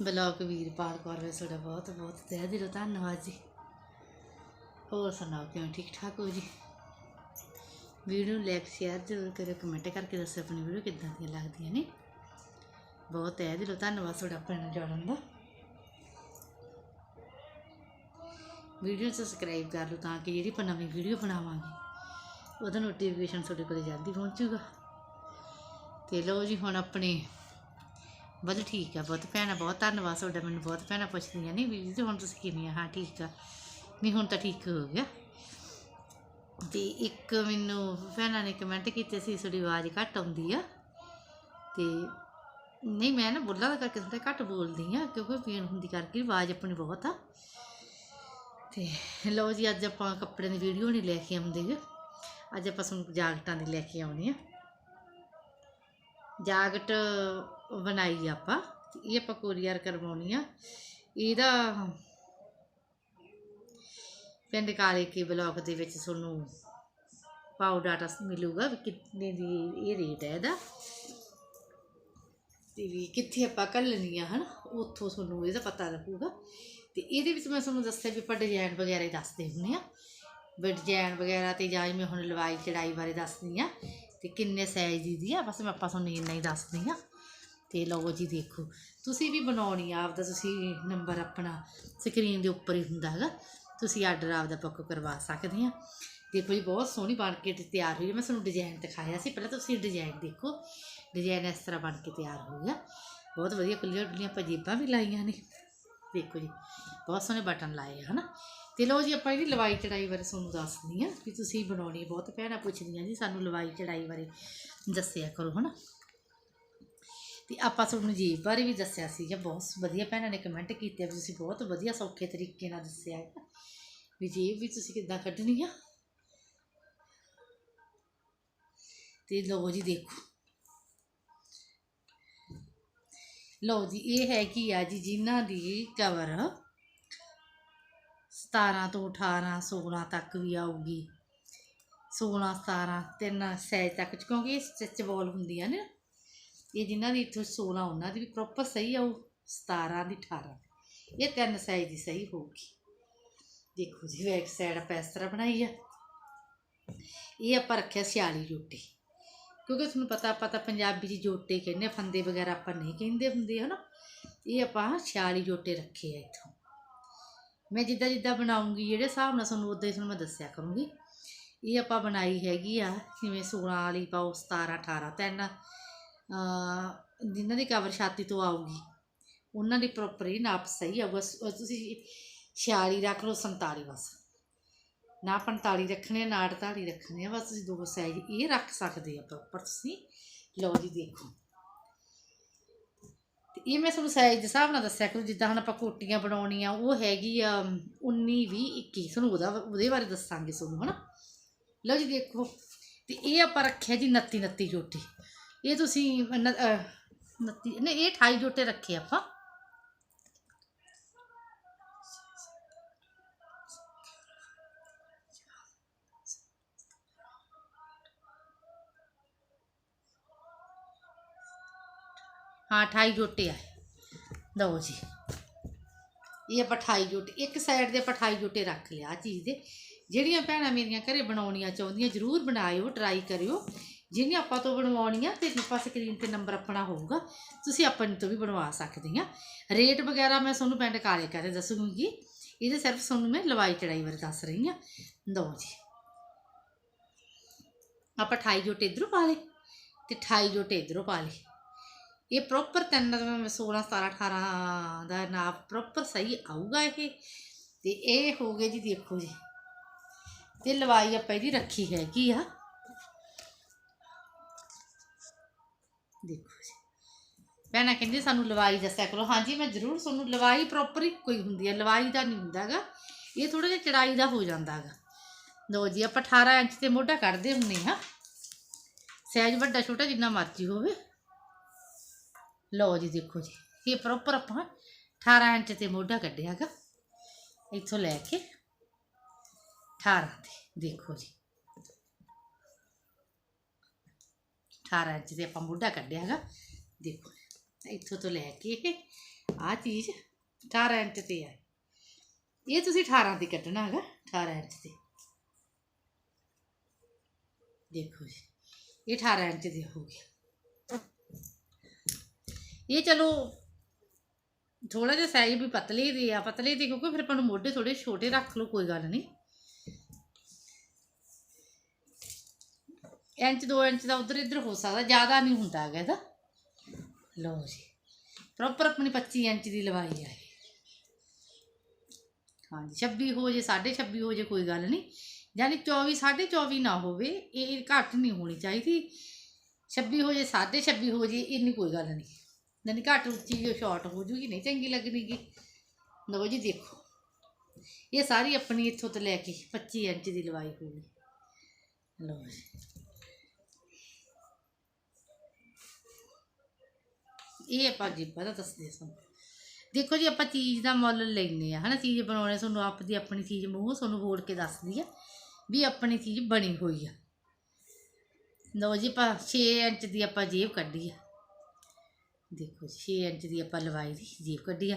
Blog Veerpal Kaur ਕਰ ਤੁਹਾਡਾ ਬਹੁਤ ਬਹੁਤ ਤਹਿ ਦਿਲੋਂ ਧੰਨਵਾਦ ਜੀ। ਹੋਰ ਸੁਣਾਓ, ਕਿਵੇਂ ਠੀਕ ਠਾਕ ਹੋ ਜੀ? ਵੀਡੀਓ ਨੂੰ ਲਾਈਕ ਸ਼ੇਅਰ ਜ਼ਰੂਰ ਕਰਿਓ ਕਮੈਂਟ ਕਰਕੇ ਦੱਸੋ ਆਪਣੀ ਵੀਡੀਓ ਕਿੱਦਾਂ ਦੀਆਂ ਲੱਗਦੀਆਂ ਨੇ। ਬਹੁਤ ਤਹਿ ਦਿਲੋਂ ਧੰਨਵਾਦ ਤੁਹਾਡਾ ਆਪਣੇ ਨਾਲ ਜੁੜਨ ਦਾ। ਵੀਡੀਓ ਸਬਸਕ੍ਰਾਈਬ ਕਰ ਲਓ ਤਾਂ ਕਿ ਜਿਹੜੀ ਆਪਾਂ ਨਵੀਂ ਵੀਡੀਓ ਬਣਾਵਾਂਗੇ, ਉਹਦਾ ਨੋਟੀਫਿਕੇਸ਼ਨ ਤੁਹਾਡੇ ਕੋਲ ਜਲਦੀ ਪਹੁੰਚੂਗਾ ਤੇ ਲਓ ਜੀ ਹੁਣ ਆਪਣੇ ਬਸ ਠੀਕ ਆ, ਬਹੁਤ ਭੈਣਾਂ, ਬਹੁਤ ਧੰਨਵਾਦ ਤੁਹਾਡਾ, ਮੈਨੂੰ ਬਹੁਤ ਭੈਣਾਂ ਪੁੱਛਦੀਆਂ ਨਹੀਂ ਵੀਰ ਜੀ ਹੁਣ ਤੁਸੀਂ ਕਿਵੇਂ ਆ? ਹਾਂ, ਠੀਕ ਆ। ਨਹੀਂ, ਹੁਣ ਤਾਂ ਠੀਕ ਹੋ ਗਿਆ। ਤੇ ਇੱਕ ਮੈਨੂੰ ਭੈਣਾਂ ਨੇ ਕਮੈਂਟ ਕੀਤੇ ਸੀ, ਤੁਹਾਡੀ ਆਵਾਜ਼ ਘੱਟ ਆਉਂਦੀ ਆ। ਤੇ ਨਹੀਂ, ਮੈਂ ਨਾ ਬੁੱਲਾਂ ਦਾ ਕਰਕੇ ਥੋੜਾ ਘੱਟ ਬੋਲਦੀ ਆ, ਕਿਉਂਕਿ ਪੀਣ ਹੁੰਦੀ ਕਰਕੇ ਆਵਾਜ਼ ਆਪਣੀ ਬਹੁਤ ਆ। ਤੇ ਲਓ ਜੀ, ਅੱਜ ਆਪਾਂ ਕੱਪੜੇ ਦੀ ਵੀਡੀਓ ਨਹੀਂ ਲੈ ਕੇ ਆਉਂਦੇ ਅੱਜ ਆਪਾਂ ਤੁਹਾਨੂੰ ਜਾਗਟਾਂ ਦੀ ਲੈ ਕੇ ਆਉਣੀ ਆ। ਜਾਕਟ ਬਣਾਈ ਆਪਾਂ ਤੇ ਇਹ ਆਪਾਂ ਕੋਰੀਅਰ ਕਰਵਾਉਣੀ ਆ। ਇਹਦਾ ਪਿੰਡ ਕਾਲੇ ਕੇ ਬਲਾਕ ਦੇ ਵਿੱਚ ਤੁਹਾਨੂੰ ਪਾਉ ਡਾਟਾ ਮਿਲੂਗਾ ਵੀ ਕਿੰਨੇ ਦੀ ਇਹ ਰੇਟ ਹੈ ਇਹਦਾ। ਤੇ ਵੀ ਕਿੱਥੇ ਆਪਾਂ ਘੱਲਣੀ ਆ, ਹਨ? ਉੱਥੋਂ ਤੁਹਾਨੂੰ ਇਹਦਾ ਪਤਾ ਲੱਗੂਗਾ। ਤੇ ਇਹਦੇ ਵਿੱਚ ਮੈਂ ਤੁਹਾਨੂੰ ਦੱਸਿਆ ਵੀ ਆਪਾਂ ਡਿਜ਼ਾਈਨ ਵਗੈਰਾ ਹੀ ਦੱਸਦੇ ਹੁੰਦੇ ਆ। ਵੀ ਡਿਜ਼ਾਈਨ ਵਗੈਰਾ ਤੇ ਜਾਂ ਮੈਂ ਹੁਣ ਲਵਾਈ ਚੜਾਈ ਬਾਰੇ ਦੱਸਦੀ ਆ। ਤੇ ਕਿੰਨੇ ਸਾਈਜ਼ ਦੀ ਦੀ ਆ, ਬਸ ਮੈਂ ਆਪਾਂ ਤੁਹਾਨੂੰ ਇੰਨਾ ਹੀ ਦੱਸਦੀ ਆ। ਤੇ ਲਓ ਜੀ ਦੇਖੋ, ਤੁਸੀਂ ਵੀ ਬਣਾਉਣੀ ਆ, ਆਪਦਾ ਤੁਸੀਂ ਨੰਬਰ ਆਪਣਾ ਸਕਰੀਨ ਦੇ ਉੱਪਰ ਹੀ ਹੁੰਦਾ ਹੈਗਾ, ਤੁਸੀਂ ਆਰਡਰ ਆਪਦਾ ਬੁੱਕ ਕਰਵਾ ਸਕਦੇ ਆ। ਦੇਖੋ ਜੀ, ਬਹੁਤ ਸੋਹਣੀ ਬਣ ਕੇ ਤਿਆਰ ਹੋਈ ਮੈਂ ਤੁਹਾਨੂੰ ਡਿਜ਼ਾਈਨ ਦਿਖਾਇਆ ਸੀ, ਪਹਿਲਾਂ ਤੁਸੀਂ ਡਿਜ਼ਾਈਨ ਦੇਖੋ। ਡਿਜ਼ਾਈਨ ਇਸ ਤਰ੍ਹਾਂ ਬਣ ਕੇ ਤਿਆਰ ਹੋਊਗਾ ਬਹੁਤ ਵਧੀਆ ਖੁੱਲੀਆਂ ਖੁੱਲੀਆਂ ਪਜੇਬਾਂ ਵੀ ਲਾਈਆਂ ਨੇ। ਦੇਖੋ ਜੀ, ਬਹੁਤ ਸੋਹਣੇ ਬਟਨ ਲਾਏ ਆ, ਹਨਾ। ਤੇ ਲਓ ਜੀ, ਆਪਾਂ ਇਹਦੀ ਲਵਾਈ ਚੜਾਈ ਬਾਰੇ ਤੁਹਾਨੂੰ ਦੱਸਦੀ ਆ ਕਿ ਤੁਸੀਂ ਬਣਾਉਣੀ ਬਹੁਤ ਭੈਣਾਂ ਪੁੱਛਦੀਆਂ ਜੀ, ਸਾਨੂੰ ਲਵਾਈ ਚੜਾਈ ਬਾਰੇ ਦੱਸਿਆ ਕਰੋ, ਹਨਾ। ਤੇ ਆਪਾਂ ਤੁਹਾਨੂੰ ਜੀਬ ਬਾਰੇ ਵੀ ਦੱਸਿਆ ਸੀਗਾ ਬਹੁਤ ਵਧੀਆ ਭੈਣਾਂ ਨੇ ਕਮੈਂਟ ਕੀਤੇ ਵੀ ਤੁਸੀਂ ਬਹੁਤ ਵਧੀਆ ਸੌਖੇ ਤਰੀਕੇ ਨਾਲ ਦੱਸਿਆ ਹੈ। ਵੀ ਜੀਬ ਵੀ ਤੁਸੀਂ ਕਿੱਦਾਂ ਕੱਢਣੀ ਆ? ਤੇ ਲਓ ਜੀ ਦੇਖੋ। ਲਓ ਜੀ, ਇਹ ਹੈ ਕਿ ਆ ਜੀ, ਜਿਨ੍ਹਾਂ ਦੀ ਕਵਰ 17 ਤੋਂ 18 16 ਤੱਕ ਵੀ ਆਊਗੀ। 16 17 ਤਿੰਨ ਸਾਈਜ਼ ਤੱਕ, ਕਿਉਂਕਿ ਇਹ ਸਟਿਚਬਲ ਹੁੰਦੀਆਂ ਨੇ। ਇਹ ਜਿਨ੍ਹਾਂ ਦੀ ਇੱਥੋਂ 16 ਉਹਨਾਂ ਦੀ ਵੀ ਪ੍ਰੋਪਰ ਸਹੀ ਆਊ 17 ਦੀ 18 ਇਹ ਤਿੰਨ ਸਾਈਜ਼ ਦੀ ਸਹੀ ਹੋਊਗੀ। ਦੇਖੋ ਜੀ ਬੈਕ ਸਾਈਡ ਆਪਾਂ ਇਸ ਤਰ੍ਹਾਂ ਬਣਾਈ ਆ। ਇਹ ਆਪਾਂ ਰੱਖਿਆ 46 ਜੋਟੇ। ਕਿਉਂਕਿ ਤੁਹਾਨੂੰ ਪਤਾ, ਆਪਾਂ ਤਾਂ ਪੰਜਾਬੀ ਚ ਜੋਟੇ ਕਹਿੰਦੇ ਫੰਦੇ ਵਗੈਰਾ ਆਪਾਂ ਨਹੀਂ ਕਹਿੰਦੇ ਹੁੰਦੇ, ਹਨਾ? ਇਹ ਆਪਾਂ 46 ਜੋਟੇ ਰੱਖੇ ਆ ਇੱਥੋਂ। ਮੈਂ ਜਿੱਦਾਂ ਜਿੱਦਾਂ ਬਣਾਉਂਗੀ, ਜਿਹੜੇ ਹਿਸਾਬ ਨਾਲ ਤੁਹਾਨੂੰ ਉਦਾਂ ਹੀ ਤੁਹਾਨੂੰ ਮੈਂ ਦੱਸਿਆ ਕਰੂੰਗੀ। ਇਹ ਆਪਾਂ ਬਣਾਈ ਹੈਗੀ ਆ, ਜਿਵੇਂ 16 ਵਾਲੀ ਪਾਓ 17 18 ਤਿੰਨ। ਜਿਨ੍ਹਾਂ ਦੀ ਕਵਰ ਛਾਤੀ ਤੋਂ ਆਊਗੀ ਉਹਨਾਂ ਦੀ ਪ੍ਰੋਪਰ ਹੀ ਨਾਪ ਸਹੀ ਆਊਗਾ। ਤੁਸੀਂ 46 ਰੱਖ ਲਓ 47 ਬਸ। ਨਾ 45 ਰੱਖਣੇ ਆ, ਨਾ 48 ਰੱਖਣੇ ਆ ਬਸ ਤੁਸੀਂ ਦੋ ਸਾਈਜ਼ ਇਹ ਰੱਖ ਸਕਦੇ ਆ ਪ੍ਰੋਪਰ ਤੁਸੀਂ। ਲਓ ਜੀ ਦੇਖੋ। ਤੇ ਇਹ ਮੈਂ ਤੁਹਾਨੂੰ ਸਾਈਜ਼ ਦੇ ਹਿਸਾਬ ਨਾਲ ਦੱਸਿਆ ਕਰੂੰ ਜਿੱਦਾਂ ਹੁਣ ਆਪਾਂ ਕੋਟੀਆਂ ਬਣਾਉਣੀਆਂ ਉਹ ਹੈਗੀ ਆ 19 20 21 ਤੁਹਾਨੂੰ ਉਹਦਾ ਉਹਦੇ ਬਾਰੇ ਦੱਸਾਂਗੇ ਤੁਹਾਨੂੰ ਹਨਾ? ਲਓ ਜੀ ਦੇਖੋ। ਤੇ ਇਹ ਆਪਾਂ ਰੱਖਿਆ ਜੀ 29 29 ਜੋਟੇ ਇਹ ਤੁਸੀਂ 29 ਨਹੀਂ, ਇਹ 28 ਜੋਟੇ ਰੱਖੇ ਆਪਾਂ। ਹਾਂ 28 ਜੋਟੇ ਆ। ਲਓ ਜੀ। ਇਹ ਆਪਾਂ 28 ਜੋਟੇ ਇੱਕ ਸਾਈਡ ਦੇ ਆਪਾਂ 28 ਜੋਟੇ ਰੱਖ ਲਿਆ ਆਹ ਚੀਜ਼ ਦੇ। ਜਿਹੜੀਆਂ ਭੈਣਾਂ ਮੇਰੀਆਂ ਘਰੇ ਬਣਾਉਣੀਆਂ ਚਾਹੁੰਦੀਆਂ, ਜਰੂਰ ਬਣਾਇਓ ਟਰਾਈ ਕਰਿਓ। ਜਿਹਨੇ ਆਪਾਂ ਤੋਂ ਬਣਵਾਉਣੀ ਆ ਤੇ ਆਪਾਂ ਸਕਰੀਨ ਤੇ ਨੰਬਰ ਆਪਣਾ ਹੋਊਗਾ, ਤੁਸੀਂ ਆਪਣੇ ਤੋਂ ਵੀ ਬਣਵਾ ਸਕਦੇ ਆ। ਰੇਟ ਵਗੈਰਾ ਮੈਂ ਤੁਹਾਨੂੰ ਪਿੰਡ ਕਾਲੇ ਕਰੇ ਦੱਸੂਗੀ। ਇਹਦੇ ਸਿਰਫ ਤੁਹਾਨੂੰ ਮੈਂ ਲਵਾਈ ਚੜਾਈ ਬਾਰੇ ਦੱਸ ਰਹੀ ਆ। ਲਓ ਜੀ। ਆਪਾਂ 28 ਜੋਟੇ ਇਧਰੋਂ ਪਾ ਲਏ ਤੇ 28 ਜੋਟੇ ਇਧਰੋਂ ਪਾ ਲਏ। ਇਹ ਪ੍ਰੋਪਰ ਤਿੰਨ 16 17 18 ਦਾ ਨਾਪ ਪ੍ਰੋਪਰ ਸਹੀ ਆਊਗਾ ਇਹ। ਤੇ ਇਹ ਹੋ ਗਏ ਜੀ, ਦੇਖੋ ਜੀ। ਤੇ ਲਵਾਈ ਆਪਾਂ ਇਹਦੀ ਰੱਖੀ ਹੈਗੀ ਆ। ਦੇਖੋ ਜੀ। ਭੈਣਾਂ ਕਹਿੰਦੀ ਸਾਨੂੰ ਲਵਾਈ ਦੱਸਿਆ ਕਰੋ। ਹਾਂਜੀ, ਮੈਂ ਜ਼ਰੂਰ ਤੁਹਾਨੂੰ ਲਵਾਈ ਪ੍ਰੋਪਰ ਹੀ ਕੋਈ ਹੁੰਦੀ ਹੈ ਲਵਾਈ ਦਾ ਨਹੀਂ ਹੁੰਦਾਗਾ ਇਹ ਥੋੜਾ ਜਿਹਾ ਚੜਾਈ ਦਾ ਹੋ ਜਾਂਦਾਗਾ ਲਓ ਜੀ, ਆਪਾਂ 18 ਇੰਚ ਤੇ ਮੋਢਾ ਕੱਢਦੇ ਹੁੰਨੇ ਹਾਂ ਸਾਈਜ਼ ਵੱਡਾ ਛੋਟਾ ਜਿੰਨਾ ਮਰਜ਼ੀ ਹੋਵੇ। ਲਓ ਜੀ, ਦੇਖੋ ਜੀ। ਇਹ ਪ੍ਰੋਪਰ ਆਪਾਂ 18 ਇੰਚ ਤੇ ਮੋਢਾ ਕੱਢਿਆਗਾ ਇੱਥੋਂ ਲੈ ਕੇ 18 ਤੇ। ਦੇਖੋ ਜੀ। 18 ਇੰਚ ਤੇ ਆਪਾਂ ਮੋਢਾ ਕੱਢਿਆਗਾ ਦੇਖੋ ਇੱਥੋਂ ਤੋਂ ਲੈ ਕੇ ਆ ਚੀਜ਼ 18 ਇੰਚ ਤੇ ਆ ਇਹ ਤੁਸੀਂ 18 ਤੇ ਕੱਢਣਾ ਹੈਗਾ 18 ਇੰਚ ਤੇ ਦੇਖੋ ਜੀ ਇਹ 18 ਇੰਚ ਦੀ ਹੋ ਗਿਆ ਇਹ ਚਲੋ ਥੋੜਾ ਜਿਹਾ ਸਾਈਜ਼ ਵੀ ਪਤਲੀ ਦੀ ਆ ਪਤਲੀ ਦੀ ਕਿਉਂਕਿ ਫਿਰ ਆਪਾਂ ਨੂੰ ਮੋਢੇ ਥੋੜੇ ਛੋਟੇ ਰੱਖ ਲਓ ਕੋਈ ਗੱਲ ਨਹੀਂ ਇੰਚ 2 ਇੰਚ ਦਾ ਉਧਰ ਇੱਧਰ ਹੋ ਸਕਦਾ, ਜ਼ਿਆਦਾ ਨਹੀਂ ਹੁੰਦਾ ਹੈਗਾ ਇਹਦਾ। ਲਓ ਜੀ ਪ੍ਰੋਪਰ ਆਪਣੀ 25 ਇੰਚ ਦੀ ਲਵਾਈ ਆ ਹਾਂਜੀ 26 ਹੋ ਜੇ 26.5 ਹੋ ਜੇ, ਕੋਈ ਗੱਲ ਨਹੀਂ। ਯਾਨੀ 24 24.5 ਨਾ ਹੋਵੇ, ਇਹ ਘੱਟ ਨਹੀਂ ਹੋਣੀ ਚਾਹੀਦੀ। 26 ਹੋ ਜੇ 26.5 ਹੋ ਜੇ ਇੰਨੀ ਕੋਈ ਗੱਲ ਨਹੀਂ। ਯਾਨੀ ਘੱਟ ਉੱਚੀ ਜੋ ਸ਼ਾਰਟ ਹੋ ਜੂਗੀ, ਨਹੀਂ ਚੰਗੀ ਲੱਗਣੀਗੀ। ਲਓ ਜੀ, ਦੇਖੋ। ਇਹ ਸਾਰੀ ਆਪਣੀ ਇੱਥੋਂ ਤੋਂ ਲੈ ਕੇ 25 ਇੰਚ ਦੀ ਲਵਾਈ ਹੋਊਗੀ ਲਓ ਜੀ। ਇਹ ਆਪਾਂ ਜੀਬਾਂ ਦਾ ਦੱਸਦੇ ਸਾਨੂੰ। ਦੇਖੋ ਜੀ ਆਪਾਂ ਚੀਜ਼ ਦਾ ਮੁੱਲ ਲੈਨੇ ਆ ਹਨਾ, ਚੀਜ਼ ਬਣਾਉਣੇ ਤੁਹਾਨੂੰ ਆਪ ਦੀ ਆਪਣੀ ਚੀਜ਼ ਮੂੰਹ ਤੁਹਾਨੂੰ ਬੋਲ ਕੇ ਦੱਸਦੀ ਆ ਵੀ ਆਪਣੀ ਚੀਜ਼ ਬਣੀ ਹੋਈ ਆ। ਲਓ ਜੀ ਆਪਾਂ 6 ਇੰਚ ਦੀ ਆਪਾਂ ਜੇਬ ਕੱਢੀ ਆ। ਦੇਖੋ 6 ਇੰਚ ਦੀ ਆਪਾਂ ਲਵਾਈ ਦੀ ਜੇਬ ਕੱਢੀ ਆ।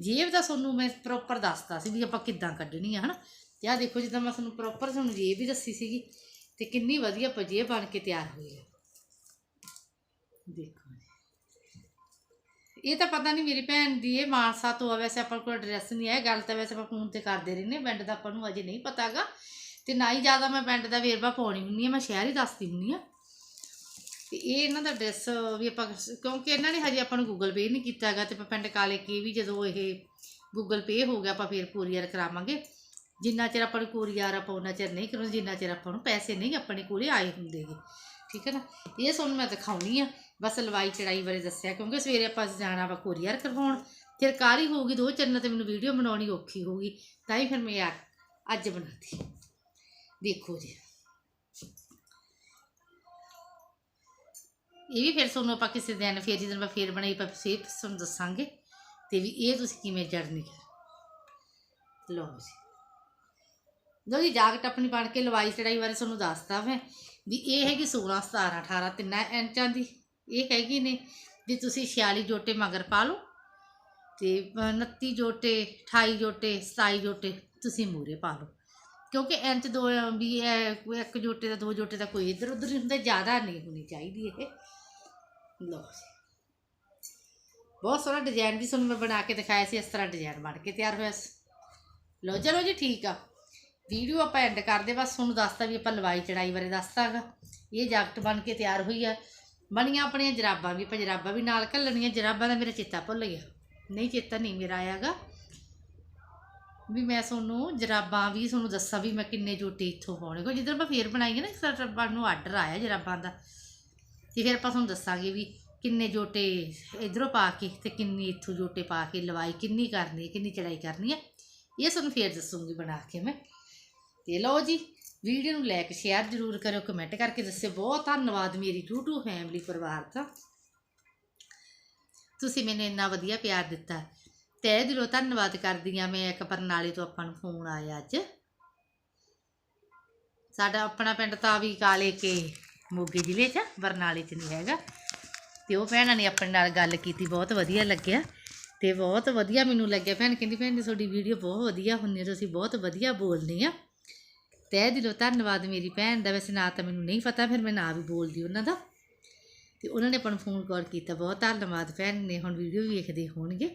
ਜੇਬ ਦਾ ਤੁਹਾਨੂੰ ਮੈਂ ਪ੍ਰੋਪਰ ਦੱਸਤਾ ਸੀ ਵੀ ਆਪਾਂ ਕਿੱਦਾਂ ਕੱਢਣੀ ਆ, ਹਨਾ। ਤੇ ਆ ਦੇਖੋ ਜਿੱਦਾਂ ਮੈਂ ਤੁਹਾਨੂੰ ਪ੍ਰੋਪਰ ਤੁਹਾਨੂੰ ਜੇਬ ਵੀ ਦੱਸੀ ਸੀਗੀ ਤੇ ਕਿੰਨੀ ਵਧੀਆ ਆਪਾਂ ਜੇਬ ਬਣ ਕੇ ਤਿਆਰ ਹੋਈ ਆ। ਦੇਖੋ ਇਹ ਤਾਂ ਪਤਾ ਨਹੀਂ ਮੇਰੀ ਭੈਣ ਦੀ ਇਹ ਮਾਨਸਾ ਤੋਂ ਆ, ਵੈਸੇ ਆਪਾਂ ਕੋਲ ਐਡਰੈਸ ਨਹੀਂ ਹੈ, ਗੱਲ ਤਾਂ ਵੈਸੇ ਆਪਾਂ ਫੋਨ ਤੇ ਕਰਦੇ ਰਹਿੰਦੇ ਪਿੰਡ ਦਾ ਆਪਾਂ ਨੂੰ ਅਜੇ ਨਹੀਂ ਪਤਾਗਾ ਤੇ ਨਾ ਹੀ ਜ਼ਿਆਦਾ ਮੈਂ ਪਿੰਡ ਦਾ ਵੇਰਵਾ ਪਾਉਣੀ ਹੁੰਦੀ ਆ ਮੈਂ ਸ਼ਹਿਰ ਹੀ ਦੱਸਦੀ ਹੁੰਦੀ ਆ ਤੇ ਇਹ ਇਹਨਾਂ ਦਾ ਐਡਰੈਸ ਵੀ ਆਪਾਂ ਕਿਉਂਕਿ ਇਹਨਾਂ ਨੇ ਹਜੇ ਆਪਾਂ ਨੂੰ ਗੂਗਲ ਪੇ ਨਹੀਂ ਕੀਤਾ ਹੈਗਾ ਤੇ ਆਪਾਂ ਪਿੰਡ ਕਾਲੇ ਕੀ ਵੀ ਜਦੋਂ ਇਹ ਗੂਗਲ ਪੇ ਹੋ ਗਿਆ, ਆਪਾਂ ਫੇਰ ਕੋਰੀਅਰ ਕਰਾਵਾਂਗੇ। ਜਿੰਨਾ ਚਿਰ ਆਪਾਂ ਨੂੰ ਕੋਰੀਅਰ ਆਪਾਂ ਉਹਨਾਂ ਚਿਰ ਨਹੀਂ ਕਰਾਉਂਦੇ, ਜਿੰਨਾ ਚਿਰ ਆਪਾਂ ਨੂੰ ਪੈਸੇ ਨਹੀਂ ਆਪਣੇ ਕੋਲੇ ਆਏ ਹੁੰਦੇਗੇ ਠੀਕ ਹੈ ਨਾ? ਇਹ ਤੁਹਾਨੂੰ ਮੈਂ ਦਿਖਾਉਣੀ ਆ। ਬਸ ਲਵਾਈ ਚੜਾਈ ਬਾਰੇ ਦੱਸਿਆ, ਕਿਉਂਕਿ ਸਵੇਰੇ ਆਪਾਂ ਜਾਣਾ ਵਾ ਕੋਰੀਅਰ ਕਰਵਾਉਣ। ਫਿਰ ਕਾਲੀ ਹੋਊਗੀ, ਦੋ ਚੰਨਾਂ ਤੇ ਮੈਨੂੰ ਵੀਡੀਓ ਬਣਾਉਣੀ ਔਖੀ ਹੋਊਗੀ। ਤਾਂ ਹੀ ਫਿਰ ਮੈਂ ਆ- ਅੱਜ ਬਣਾਤੀ। ਦੇਖੋ ਜੀ। ਇਹ ਵੀ ਫਿਰ ਤੁਹਾਨੂੰ ਆਪਾਂ ਕਿਸੇ ਦਿਨ, ਫਿਰ ਜਦੋਂ ਮੈਂ ਫੇਰ ਬਣਾਈ, ਆਪਾਂ ਫੇਰ ਤੁਹਾਨੂੰ ਦੱਸਾਂਗੇ। ਤੇ ਵੀ ਇਹ ਤੁਸੀਂ ਕਿਵੇਂ ਜੜਨੀ ਹੈ ਲਓ ਜੀ। ਲਓ ਜੀ, ਜਾਕਟ ਆਪਣੀ ਬਣ ਕੇ ਲਵਾਈ ਚੜਾਈ ਬਾਰੇ ਤੁਹਾਨੂੰ ਦੱਸਦਾ ਮੈਂ। ਵੀ ਇਹ ਹੈਗੀ 16 17 18 ਤਿੰਨਾਂ ਇੰਚਾਂ ਦੀ, ਇਹ ਹੈਗੀ ਨੇ, ਵੀ ਤੁਸੀਂ 46 ਜੋਟੇ ਮਗਰ ਪਾ ਲਓ ਤੇ 29 ਜੋਟੇ 28 ਜੋਟੇ 27 ਜੋਟੇ ਤੁਸੀਂ ਮੂਰੇ ਪਾ ਲਓ। ਕਿਉਂਕਿ ਇੰਚ ਦੋ, ਵੀ ਇਹ ਇੱਕ ਜੋਟੇ ਦਾ, ਦੋ ਜੋਟੇ ਦਾ ਕੋਈ ਇੱਧਰ ਉੱਧਰ ਨਹੀਂ ਹੁੰਦਾ, ਜ਼ਿਆਦਾ ਨਹੀਂ ਹੋਣੀ ਚਾਹੀਦੀ ਇਹ। ਲਓ ਬਹੁਤ ਸੋਹਣਾ ਡਿਜ਼ਾਈਨ ਵੀ ਤੁਹਾਨੂੰ ਮੈਂ ਬਣਾ ਕੇ ਦਿਖਾਇਆ ਸੀ, ਇਸ ਤਰ੍ਹਾਂ ਡਿਜ਼ਾਈਨ ਬਣ ਕੇ ਤਿਆਰ ਹੋਇਆ ਸੀ। ਲਓ, ਚਲੋ ਜੀ, ਠੀਕ ਆ। ਵੀਡੀਓ ਆਪਾਂ ਐਂਡ ਕਰਦੇ ਬਸ ਤੁਹਾਨੂੰ ਦੱਸਤਾ ਵੀ ਆਪਾਂ ਲਵਾਈ ਚੜਾਈ ਬਾਰੇ ਦੱਸਤਾ ਹੈਗਾ ਇਹ ਜੈਕਟ ਬਣ ਕੇ ਤਿਆਰ ਹੋਈ ਆ। ਬਣੀਆਂ ਆਪਣੀਆਂ ਜਰਾਬਾਂ ਵੀ, ਆਪਾਂ ਜਰਾਬਾਂ ਵੀ ਨਾਲ ਘੱਲਣੀਆਂ। ਜਰਾਬਾਂ ਦਾ ਮੇਰਾ ਚੇਤਾ ਭੁੱਲ ਗਿਆ। ਨਹੀਂ, ਚੇਤਾ ਨਹੀਂ ਮੇਰਾ ਆਇਆਗਾ। ਵੀ ਮੈਂ ਤੁਹਾਨੂੰ ਜਰਾਬਾਂ ਵੀ ਤੁਹਾਨੂੰ ਦੱਸਾਂ ਵੀ ਮੈਂ ਕਿੰਨੇ ਜੋਟੇ ਇੱਥੋਂ ਪਾਉਣੇ। ਕੋ ਜਿੱਦਾਂ ਆਪਾਂ ਫੇਰ ਬਣਾਈਏ ਨਾ ਜਰਾਬਾਂ ਨੂੰ ਆਰਡਰ ਆਇਆ ਜਰਾਬਾਂ ਦਾ। ਤੇ ਫਿਰ ਆਪਾਂ ਤੁਹਾਨੂੰ ਦੱਸਾਂਗੇ ਵੀ ਕਿੰਨੇ ਜੋਟੇ ਇਧਰੋਂ ਪਾ ਕੇ ਤੇ ਕਿੰਨੀ ਇੱਥੋਂ ਜੋਟੇ ਪਾ ਕੇ ਲਵਾਈ, ਕਿੰਨੀ ਕਰਨੀ ਹੈ ਕਿੰਨੀ ਚੜਾਈ ਕਰਨੀ ਹੈ ਇਹ ਤੁਹਾਨੂੰ ਫੇਰ ਦੱਸੂਗੀ ਬਣਾ ਕੇ ਮੈਂ। ਤੇ ਲਓ ਜੀ ਵੀਡੀਓ ਨੂੰ ਲਾਈਕ ਸ਼ੇਅਰ ਜ਼ਰੂਰ ਕਰਿਓ ਕਮੈਂਟ ਕਰਕੇ ਦੱਸਿਓ। ਬਹੁਤ ਧੰਨਵਾਦ ਮੇਰੀ YouTube ਫੈਮਿਲੀ ਪਰਿਵਾਰ ਦਾ। ਤੁਸੀਂ ਮੈਨੂੰ ਇੰਨਾ ਵਧੀਆ ਪਿਆਰ ਦਿੱਤਾ। ਤਹਿ ਦਿਲੋਂ ਧੰਨਵਾਦ ਕਰਦੀ ਆ ਮੈਂ ਇੱਕ ਬਰਨਾਲੇ ਤੋਂ ਆਪਾਂ ਨੂੰ ਫੋਨ ਆਇਆ ਅੱਜ। ਸਾਡਾ ਆਪਣਾ ਪਿੰਡ ਤਾਂ ਵੀ ਕਾਲੇ ਕੇ ਮੋਗੇ ਜ਼ਿਲ੍ਹੇ 'ਚ ਆ, ਬਰਨਾਲੇ 'ਚ ਨਹੀਂ ਹੈਗਾ। ਤੇ ਉਹ ਭੈਣਾਂ ਨੇ ਆਪਣੇ ਨਾਲ ਗੱਲ ਕੀਤੀ ਬਹੁਤ ਵਧੀਆ ਲੱਗਿਆ। ਤੇ ਬਹੁਤ ਵਧੀਆ ਮੈਨੂੰ ਲੱਗਿਆ ਭੈਣ ਕਹਿੰਦੀ ਭੈਣ ਜੀ ਤੁਹਾਡੀ ਵੀਡੀਓ ਬਹੁਤ ਵਧੀਆ ਹੁੰਦੀ ਹੈ ਤੁਸੀਂ ਬਹੁਤ ਵਧੀਆ ਬੋਲਦੇ ਆ ਤਹਿ ਦਿਲੋਂ ਧੰਨਵਾਦ ਮੇਰੀ ਭੈਣ ਦਾ। ਵੈਸੇ ਨਾ ਤਾਂ ਮੈਨੂੰ ਨਹੀਂ ਪਤਾ, ਫਿਰ ਮੈਂ ਨਾ ਵੀ ਬੋਲਦੀ ਉਹਨਾਂ ਦਾ। ਤੇ ਉਹਨਾਂ ਨੇ ਆਪਾਂ ਨੂੰ ਫੋਨ ਕਾਲ ਕੀਤਾ, ਬਹੁਤ ਧੰਨਵਾਦ ਭੈਣ ਨੇ, ਹੁਣ ਵੀਡੀਓ ਵੀ ਵੇਖਦੇ ਹੋਣਗੇ।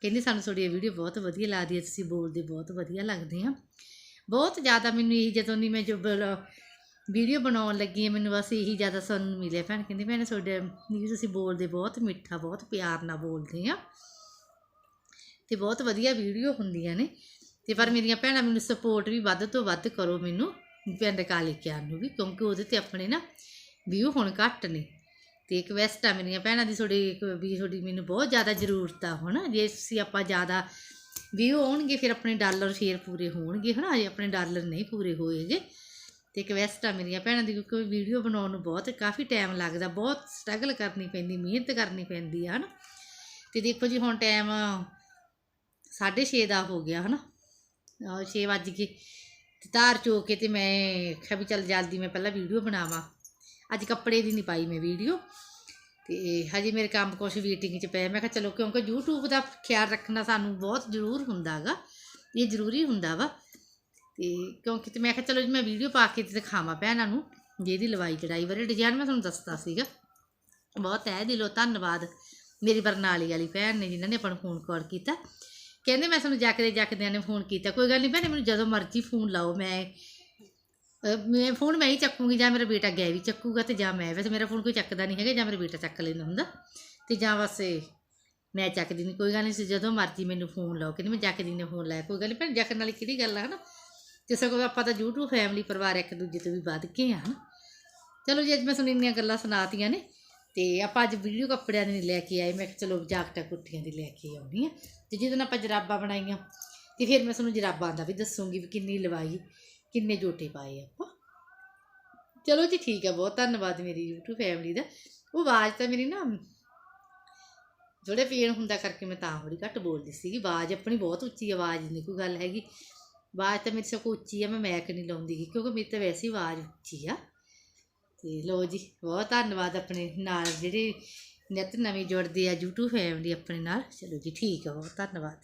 ਕਹਿੰਦੇ ਸਾਨੂੰ ਤੁਹਾਡੀ ਇਹ ਵੀਡੀਓ ਬਹੁਤ ਵਧੀਆ ਲੱਗਦੀ ਹੈ, ਤੁਸੀਂ ਬੋਲਦੇ ਬਹੁਤ ਵਧੀਆ ਲੱਗਦੇ ਆ। ਬਹੁਤ ਜ਼ਿਆਦਾ ਮੈਨੂੰ ਇਹ ਜਦੋਂ ਦੀ ਮੈਂ ਜੋ ਵੀਡੀਓ ਬਣਾਉਣ ਲੱਗੀ ਹਾਂ, ਮੈਨੂੰ ਬਸ ਇਹੀ ਜ਼ਿਆਦਾ ਸੁਣਨ ਨੂੰ ਮਿਲਿਆ ਭੈਣ। ਕਹਿੰਦੀ ਭੈਣ ਤੁਹਾਡੇ ਵੀ ਤੁਸੀਂ ਬੋਲਦੇ ਬਹੁਤ ਮਿੱਠਾ, ਬਹੁਤ ਪਿਆਰ ਨਾਲ ਬੋਲਦੇ ਆ। ਤੇ ਬਹੁਤ ਵਧੀਆ ਵੀਡੀਓ ਹੁੰਦੀਆਂ ਨੇ। ਤੇ ਪਰ ਮੇਰੀਆਂ ਭੈਣਾਂ ਮੈਨੂੰ ਸਪੋਰਟ ਵੀ ਵੱਧ ਤੋਂ ਵੱਧ ਕਰੋ ਮੈਨੂੰ ਪਿੰਡ ਕਾਲੇ ਕਿਆਂ ਨੂੰ ਵੀ, ਕਿਉਂਕਿ ਉਹਦੇ ਤੇ ਆਪਣੇ ਨਾ ਵਿਊ ਹੁਣ ਘੱਟ ਨੇ। ਤੇ ਇੱਕ ਵੈਸਟ ਆ ਮੇਰੀਆਂ ਭੈਣਾਂ ਦੀ ਤੁਹਾਡੀ ਵੀ ਤੁਹਾਡੀ ਮੈਨੂੰ ਬਹੁਤ ਜ਼ਿਆਦਾ ਜ਼ਰੂਰਤ ਆ ਹੁਣ ਜੇ ਤੁਸੀਂ ਆਪਾਂ ਜ਼ਿਆਦਾ ਵਿਊ ਆਉਣਗੇ ਫਿਰ ਆਪਣੇ ਡਾਲਰ ਫੇਰ ਪੂਰੇ ਹੋਣਗੇ, ਹਨਾ? ਅਜੇ ਆਪਣੇ ਡਾਲਰ ਨਹੀਂ ਪੂਰੇ ਹੋਏਗੇ। ਤੇ ਇੱਕ ਵੈਸਟ ਆ ਮੇਰੀਆਂ ਭੈਣਾਂ ਦੀ, ਕਿਉਂਕਿ ਵੀਡੀਓ ਬਣਾਉਣ ਨੂੰ ਬਹੁਤ ਕਾਫੀ ਟਾਈਮ ਲੱਗਦਾ, ਬਹੁਤ ਸਟਰਗਲ ਕਰਨੀ ਪੈਂਦੀ, ਮਿਹਨਤ ਕਰਨੀ ਪੈਂਦੀ ਆ, ਹਨਾ? ਤੇ ਦੇਖੋ ਜੀ, ਹੁਣ ਟਾਈਮ 6:30 ਦਾ ਹੋ ਗਿਆ, ਹਨਾ? 6 ਵੱਜ ਗਏ। ਤੇ ਧਾਰ ਚੋ ਕੇ ਤੇ ਮੈਂ ਕਿਹਾ ਵੀ ਚੱਲ ਜਲਦੀ ਮੈਂ ਪਹਿਲਾਂ ਵੀਡੀਓ ਬਣਾਵਾਂ। ਅੱਜ ਕੱਪੜੇ ਦੀ ਨਹੀਂ ਪਾਈ ਮੈਂ ਵੀਡੀਓ। ਤੇ ਹਜੇ ਮੇਰੇ ਕੰਮ ਕੁਛ ਮੀਟਿੰਗ 'ਚ ਪਿਆ ਮੈਂ ਕਿਹਾ ਚਲੋ ਕਿਉਂਕਿ YouTube ਦਾ ਖਿਆਲ ਰੱਖਣਾ ਸਾਨੂੰ ਬਹੁਤ ਜ਼ਰੂਰ ਹੁੰਦਾ ਗਾ। ਇਹ ਜ਼ਰੂਰੀ ਹੁੰਦਾ ਵਾ। ਤੇ ਕਿਉਂਕਿ ਤੇ ਮੈਂ ਕਿਹਾ ਚਲੋ ਜੀ ਮੈਂ ਵੀਡੀਓ ਪਾ ਕੇ ਤੇ ਦਿਖਾਵਾਂ ਭੈਣਾਂ ਨੂੰ। ਜਿਹਦੀ ਲਵਾਈ ਚੜਾਈ ਬਾਰੇ ਡਿਜ਼ਾਈਨ ਮੈਂ ਤੁਹਾਨੂੰ ਦੱਸਦਾ ਸੀਗਾ। ਬਹੁਤ ਹੈ ਦਿਲੋਂ ਧੰਨਵਾਦ ਮੇਰੀ ਬਰਨਾਲੀ ਵਾਲੀ ਭੈਣ ਨੇ ਜਿਨ੍ਹਾਂ ਨੇ ਆਪਾਂ ਨੂੰ ਫੋਨ ਕਾਲ ਕੀਤਾ। ਕਹਿੰਦੇ ਮੈਂ ਤੁਹਾਨੂੰ ਜੱਕਦੇ ਜੱਕਦਿਆਂ ਨੇ ਫੋਨ ਕੀਤਾ। ਕੋਈ ਗੱਲ ਨਹੀਂ ਭੈਣੇ, ਮੈਨੂੰ ਜਦੋਂ ਮਰਜ਼ੀ ਫੋਨ ਲਾਓ, ਮੈਂ, ਅਹ, ਮੈਂ ਫੋਨ ਮੈਂ ਹੀ ਚੱਕੂਗੀ, ਜਾਂ ਮੇਰਾ ਬੇਟਾ ਗਿਆ ਵੀ ਚੱਕੂਗਾ ਤੇ ਜਾਂ ਮੈਂ। ਵੈਸੇ ਮੇਰਾ ਫੋਨ ਕੋਈ ਚੱਕਦਾ ਨਹੀਂ ਹੈਗਾ, ਜਾਂ ਮੇਰਾ ਬੇਟਾ ਚੱਕ ਲੈਂਦਾ ਹੁੰਦਾ। ਤੇ ਜਾਂ ਬਸ ਇਹ ਮੈਂ ਚੱਕਦੀ ਨਹੀਂ ਕੋਈ ਗੱਲ ਨਹੀਂ ਸੀ ਜਦੋਂ ਮਰਜ਼ੀ ਮੈਨੂੰ ਫੋਨ ਲਾਓ, ਕਹਿੰਦੀ ਮੈਂ ਜੱਕਦੀ ਨੇ ਫੋਨ ਲਾਇਆ। ਕੋਈ ਗੱਲ ਨਹੀਂ ਭੈਣੇ ਜੱਕਣ ਵਾਲੀ ਕਿਹੜੀ ਗੱਲ ਆ, ਹਨਾ? ਤੇ ਸਗੋਂ ਆਪਾਂ ਤਾਂ YouTube ਫੈਮਿਲੀ ਪਰਿਵਾਰ ਇੱਕ ਦੂਜੇ ਤੋਂ ਵੀ ਵੱਧ ਕੇ ਆ, ਹਨਾ? ਚਲੋ ਜੀ, ਅੱਜ ਮੈਂ ਤੁਹਾਨੂੰ ਇੰਨੀਆਂ ਗੱਲਾਂ ਸੁਣਾਤੀਆਂ ਨੇ, ਤੇ ਆਪਾਂ ਅੱਜ ਵੀਡੀਓ ਕੱਪੜਿਆਂ ਦੀ ਨਹੀਂ ਲੈ ਕੇ ਆਏ। ਮੈਂ ਕਿਹਾ ਚਲੋ ਜਾਕਟਾਂ ਕੁੱਟੀਆਂ ਦੀ ਲੈ ਕੇ ਆਉਣੀ ਆ ਤੇ ਜਿਹਦੇ ਨਾਲ ਆਪਾਂ ਜਰਾਬਾਂ ਬਣਾਈਆਂ ਤੇ ਫਿਰ ਮੈਂ ਤੁਹਾਨੂੰ ਜਰਾਬਾਂ ਦਾ ਵੀ ਦੱਸੂਗੀ ਵੀ ਕਿੰਨੀ ਲਵਾਈ ਕਿੰਨੇ ਜੋਟੇ ਪਾਏ ਆਪਾਂ। ਚਲੋ ਜੀ ਠੀਕ ਹੈ ਬਹੁਤ ਧੰਨਵਾਦ ਮੇਰੀ YouTube ਫੈਮਿਲੀ ਦਾ। ਉਹ ਆਵਾਜ਼ ਤਾਂ ਮੇਰੀ ਨਾ ਜਿਹੜੇ ਪੀਣ ਹੁੰਦਾ ਕਰਕੇ ਮੈਂ ਤਾਂ ਥੋੜੀ ਘੱਟ ਬੋਲਦੀ ਸੀਗੀ। ਆਵਾਜ਼ ਆਪਣੀ ਬਹੁਤ ਉੱਚੀ ਆਵਾਜ਼ ਨਹੀਂ ਕੋਈ ਗੱਲ ਹੈਗੀ। ਆਵਾਜ਼ ਤਾਂ ਮੇਰੀ ਸਭ ਉੱਚੀ ਆ ਮੈਂ ਮੈਕ ਨਹੀਂ ਲਾਉਂਦੀ ਗੀ, ਕਿਉਂਕਿ ਮੇਰੀ ਤਾਂ ਵੈਸੇ ਹੀ ਆਵਾਜ਼ ਉੱਚੀ ਆ। ਤੇ ਲੋ ਜੀ ਬਹੁਤ ਧੰਨਵਾਦ ਆਪਣੇ ਨਾਲ ਜਿਹੜੇ ਨਿਤ ਨਵੇਂ ਜੁੜਦੇ ਆ YouTube ਫੈਮਿਲੀ ਆਪਣੇ ਨਾਲ। ਚਲੋ ਜੀ ਠੀਕ ਆ ਬਹੁਤ ਧੰਨਵਾਦ